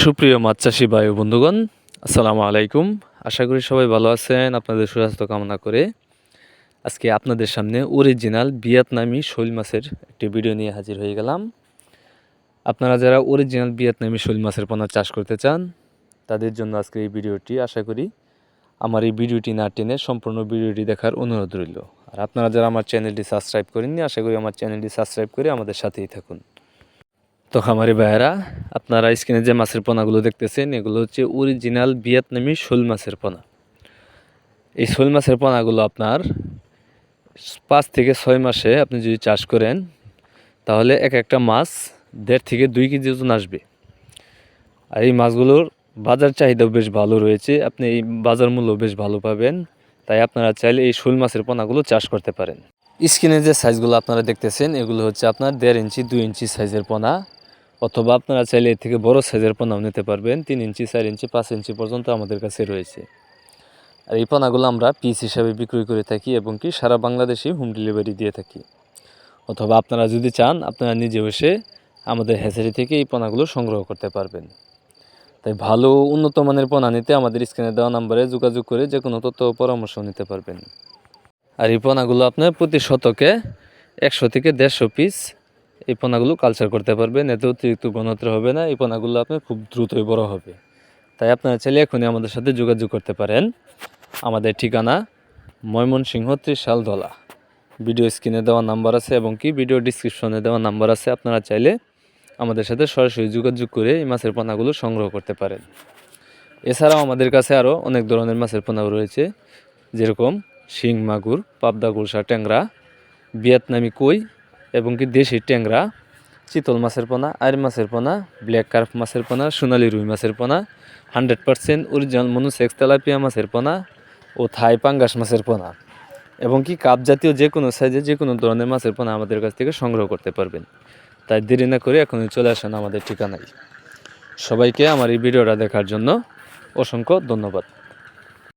সুপ্রিয় মাছ চাষি বায়ু বন্ধুগণ, আসসালামু আলাইকুম। আশা করি সবাই ভালো আছেন, আপনাদের সুস্বাস্থ্য কামনা করে। আজকে আপনাদের সামনে অরিজিনাল ভিয়েতনামি শৈল মাছের একটি ভিডিও নিয়ে হাজির হয়ে গেলাম। আপনারা যারা অরিজিনাল ভিয়েতনামি শৈল মাছের পোনা চাষ করতে চান, তাদের জন্য আজকে এই ভিডিওটি আশা করি আমার এই ভিডিওটি না টেনে সম্পূর্ণ ভিডিওটি দেখার অনুরোধ রইল। আর আপনারা যারা আমার চ্যানেলটি সাবস্ক্রাইব করেননি, আশা করি আমার চ্যানেলটি সাবস্ক্রাইব করে আমাদের সাথেই থাকুন। তো খামারি ভাইয়েরা, আপনারা স্ক্রিনে যে মাছের পোনাগুলো দেখতেছেন, এগুলো হচ্ছে অরিজিনাল ভিয়েতনামি শোল মাছের পোনা। এই শোল মাছের পোনাগুলো আপনার পাঁচ থেকে ছয় মাসে আপনি যদি চাষ করেন, তাহলে এক একটা মাছ দেড় থেকে দুই কেজি ওজন আসবে। আর এই মাছগুলোর বাজার চাহিদাও বেশ ভালো রয়েছে, আপনি এই বাজার মূল্য বেশ ভালো পাবেন, তাই আপনারা চাইলে এই শোল মাছের পোনাগুলো চাষ করতে পারেন। স্ক্রিনে যে সাইজগুলো আপনারা দেখতেছেন, এগুলো হচ্ছে আপনার দেড় ইঞ্চি, দুই ইঞ্চি সাইজের পোনা। অথবা আপনারা চাইলে এর থেকে বড় সাইজের পোনাও নিতে পারবেন, তিন ইঞ্চি, চার ইঞ্চি, পাঁচ ইঞ্চি পর্যন্ত আমাদের কাছে রয়েছে। আর এই পোনাগুলো আমরা পিস হিসাবে বিক্রি করে থাকি এবং কি সারা বাংলাদেশে হোম ডেলিভারি দিয়ে থাকি। অথবা আপনারা যদি চান, আপনারা নিজে বসে আমাদের হ্যাচারি থেকে এই পোনাগুলো সংগ্রহ করতে পারবেন। তাই ভালো উন্নত মানের পোনা নিতে আমাদের স্ক্রিনে দেওয়া নাম্বারে যোগাযোগ করে যে কোনো তথ্য পরামর্শ নিতে পারবেন। আর এই পোনাগুলো আপনার প্রতি শতকে একশো থেকে দেড়শো পিস এই পোনাগুলো কালচার করতে পারবেন, এতে অতিরিক্ত ঘনত্ব হবে না, এই পোনাগুলো আপনার খুব দ্রুতই বড় হবে। তাই আপনারা চাইলে এখনই আমাদের সাথে যোগাযোগ করতে পারেন। আমাদের ঠিকানা ময়মনসিংহ ত্রিশাল ধলা ভিডিও স্ক্রিনে দেওয়া নাম্বার আছে এবং কি ভিডিও ডিসক্রিপশনে দেওয়া নাম্বার আছে, আপনারা চাইলে আমাদের সাথে সরাসরি যোগাযোগ করে এই মাছের পোনাগুলো সংগ্রহ করতে পারেন। এছাড়াও আমাদের কাছে আরও অনেক ধরনের মাছের পোনা রয়েছে, যেরকম শিং, মাগুর, পাবদা, গুলশা, ট্যাংরা, ভিয়েতনামি কই এবং কি দেশি ট্যাংরা, চিতল মাছের পোনা আইর মাছের পোনা, ব্ল্যাক কার্ফ মাছের পোনা, সোনালি রুই মাছের পোনা, hundred percent original monosex tilapia মাছের পোনা ও থাই পাঙ্গাস মাছের পোনা। এবং কি কাপ জাতীয় যে কোনো সাইজে যে কোনো ধরনের মাছের পোনা আমাদের কাছ থেকে সংগ্রহ করতে পারবেন। তাই দেরি না করে এখনই চলে আসেন আমাদের ঠিকানায়। সবাইকে আমার এই ভিডিওটা দেখার জন্য অসংখ্য ধন্যবাদ।